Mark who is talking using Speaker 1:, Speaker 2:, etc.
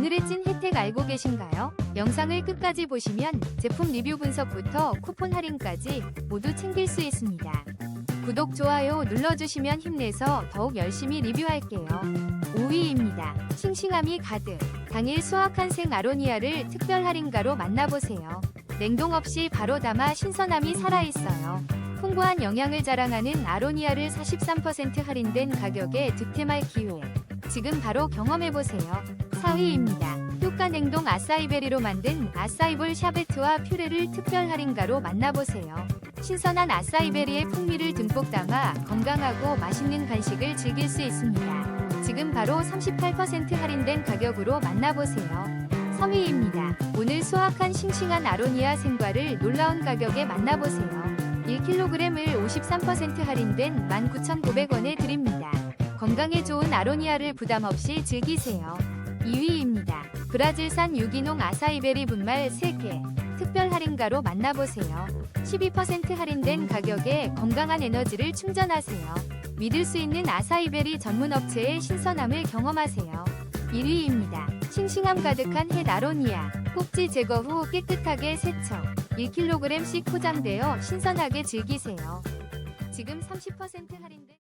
Speaker 1: 오늘의 찐 혜택 알고 계신가요? 영상을 끝까지 보시면 제품 리뷰 분석부터 쿠폰 할인까지 모두 챙길 수 있습니다. 구독, 좋아요 눌러주시면 힘내서 더욱 열심히 리뷰할게요. 5위입니다. 싱싱함이 가득. 당일 수확한 생 아로니아를 특별 할인가로 만나보세요. 냉동 없이 바로 담아 신선함이 살아있어요. 풍부한 영양을 자랑하는 아로니아를 43% 할인된 가격에 득템할 기회. 지금 바로 경험해보세요. 4위입니다. 효과 냉동 아싸이베리로 만든 아싸이볼 샤베트와 퓨레를 특별 할인가로 만나보세요. 신선한 아싸이베리의 풍미를 듬뿍 담아 건강하고 맛있는 간식을 즐길 수 있습니다. 지금 바로 38% 할인된 가격으로 만나보세요. 3위입니다. 오늘 수확한 싱싱한 아로니아 생과를 놀라운 가격에 만나보세요. 1kg을 53% 할인된 19,900원에 드립니다. 건강에 좋은 아로니아를 부담 없이 즐기세요. 2위입니다. 브라질산 유기농 아사이베리 분말 3개. 특별 할인가로 만나보세요. 12% 할인된 가격에 건강한 에너지를 충전하세요. 믿을 수 있는 아사이베리 전문 업체의 신선함을 경험하세요. 1위입니다. 싱싱함 가득한 햇 아로니아. 꼭지 제거 후 깨끗하게 세척. 1kg씩 포장되어 신선하게 즐기세요. 지금 30% 할인된